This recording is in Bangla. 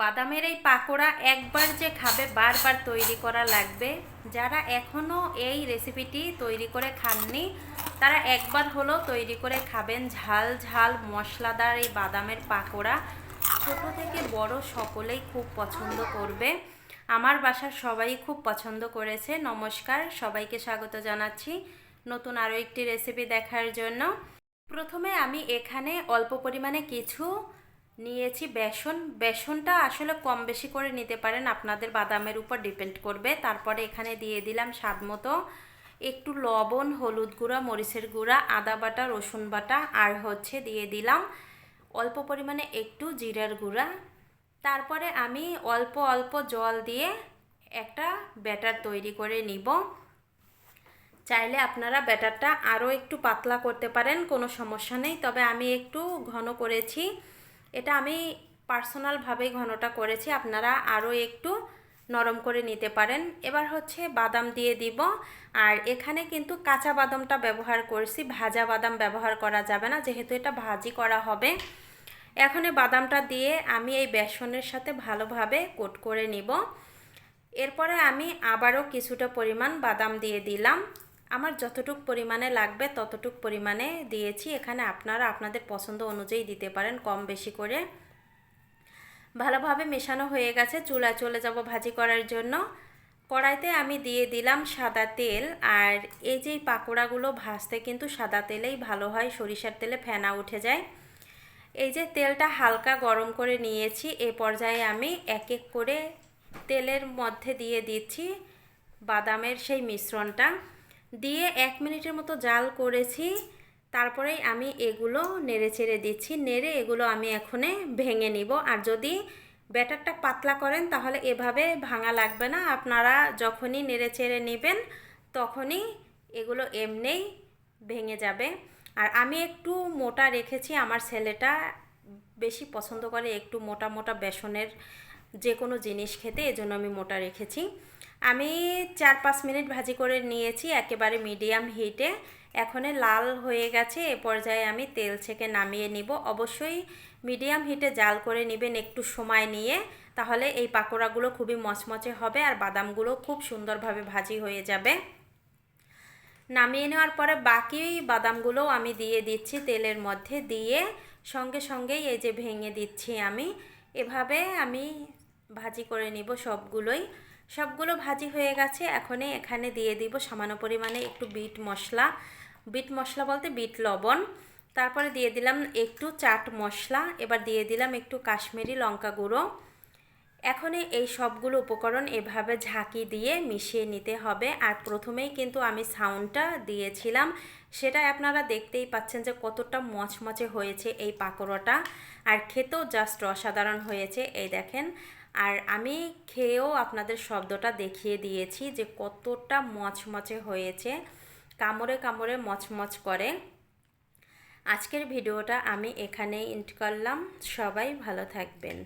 বাদামের এই পাকোড়া একবার যে খাবে, বারবার তৈরি করা লাগবে। যারা এখনও এই রেসিপিটি তৈরি করে খাননি, তারা একবার হলো তৈরি করে খাবেন ঝাল ঝাল মশলাদার এই বাদামের পাকোড়া। ছোট থেকে বড় সকলেই খুব পছন্দ করবে। আমার বাসার সবাই খুব পছন্দ করেছে। নমস্কার, সবাইকে স্বাগত জানাচ্ছি নতুন আরও একটি রেসিপি দেখার জন্য। প্রথমে আমি এখানে অল্প পরিমাণে কিছু নিয়েছি বেসন। বেসনটা আসলে কম বেশি করে নিতে পারেন। আপনাদের বাদামের উপর ডিপেন্ড করবে। তারপরে এখানে দিয়ে দিলাম স্বাদ মতো একটু লবণ, হলুদ গুঁড়া, মরিচের গুঁড়া, আদা বাটা, রসুন বাটা, আর হচ্ছে দিয়ে দিলাম অল্প পরিমাণে একটু জিরার গুঁড়া। তারপরে আমি অল্প অল্প জল দিয়ে একটা ব্যাটার তৈরি করে নিব। চাইলে আপনারা ব্যাটারটা আরও একটু পাতলা করতে পারেন, কোনো সমস্যা নেই। তবে আমি একটু ঘন করেছি। এটা আমি পার্সোনালভাবেই ঘনটা করেছি, আপনারা আরও একটু নরম করে নিতে পারেন। এবার হচ্ছে বাদাম দিয়ে দিব, আর এখানে কিন্তু কাঁচা বাদামটা ব্যবহার করছি, ভাজা বাদাম ব্যবহার করা যাবে না, যেহেতু এটা ভাজি করা হবে। এখন বাদামটা দিয়ে আমি এই বেসনের সাথে ভালোভাবে কোট করে নিব। এরপরে আমি আবারও কিছুটা পরিমাণ বাদাম দিয়ে দিলাম। আমার যতটুক পরিমাণে লাগবে ততটুক পরিমাণে দিয়েছি। এখানে আপনারা আপনাদের পছন্দ অনুযায়ী দিতে পারেন কম বেশি করে। ভালোভাবে মেশানো হয়ে গেছে। চুলা চলে যাব ভাজি করার জন্য। কড়াইতে আমি দিয়ে দিলাম সাদা তেল। আর এই যে পাকোড়াগুলো ভাজতে কিন্তু সাদা তেলেই ভালো হয়, সরিষার তেলে ফেনা উঠে যায়। এই যে তেলটা হালকা গরম করে নিয়েছি। এ পর্যায়ে আমি এক এক করে তেলের মধ্যে দিয়ে দিচ্ছি বাদামের সেই মিশ্রণটা। দিয়ে এক মিনিটের মতো জাল করেছি। তারপরেই আমি এগুলো নেড়ে চেড়ে দিচ্ছি। নেড়ে এগুলো আমি এখনে ভেঙে নিব। আর যদি ব্যাটারটা পাতলা করেন, তাহলে এভাবে ভাঙা লাগবে না। আপনারা যখনই নেড়ে চেড়ে নেবেন, তখনই এগুলো এমনিই ভেঙে যাবে। আর আমি একটু মোটা রেখেছি। আমার ছেলেটা বেশি পছন্দ করে একটু মোটা মোটা বেসনের যে কোনো জিনিস খেতে, এজন্য আমি মোটা রেখেছি। আমি চার পাঁচ মিনিট ভাজি করে নিয়েছি একেবারে মিডিয়াম হিটে। এখনে লাল হয়ে গেছে, এ পর্যায়ে আমি তেল ছেঁকে নামিয়ে নিব। অবশ্যই মিডিয়াম হিটে জাল করে নেবেন একটু সময় নিয়ে, তাহলে এই পাকোড়াগুলো খুবই মচমচে হবে আর বাদামগুলো খুব সুন্দরভাবে ভাজি হয়ে যাবে। নামিয়ে নেওয়ার পরে বাকি বাদামগুলোও আমি দিয়ে দিচ্ছি তেলের মধ্যে দিয়ে। সঙ্গে সঙ্গেই এই যে ভেঙে দিচ্ছি আমি। এভাবে আমি ভাজি করে নিব সবগুলোই। সবগুলো ভাজি হয়ে গেছে, এখনই এখানে দিয়ে দিব সামান্য পরিমাণে একটু বিট মশলা। বিট মশলা বলতে বিট লবণ। তারপরে দিয়ে দিলাম একটু চাট মশলা। এবার দিয়ে দিলাম একটু কাশ্মীরি লঙ্কা গুঁড়ো। এখনই এই সবগুলো উপকরণ এভাবে ঝাঁকি দিয়ে মিশিয়ে নিতে হবে। আর প্রথমেই কিন্তু আমি সাউন্ডটা দিয়েছিলাম। সেটা আপনারা দেখতেই পাচ্ছেন যে কতটা মচমচে হয়েছে এই পাকোড়াটা। আর খেতেও জাস্ট অসাধারণ হয়েছে, এই দেখেন। আর আমি খেয়েও আপনাদের শব্দটা দেখিয়ে দিয়েছি যে কতটা মচমচে হয়েছে। কামড়ে কামড়ে মচমচ করে। আজকের ভিডিওটা আমি এখানেই ইন্ট করলাম। সবাই ভালো থাকবেন।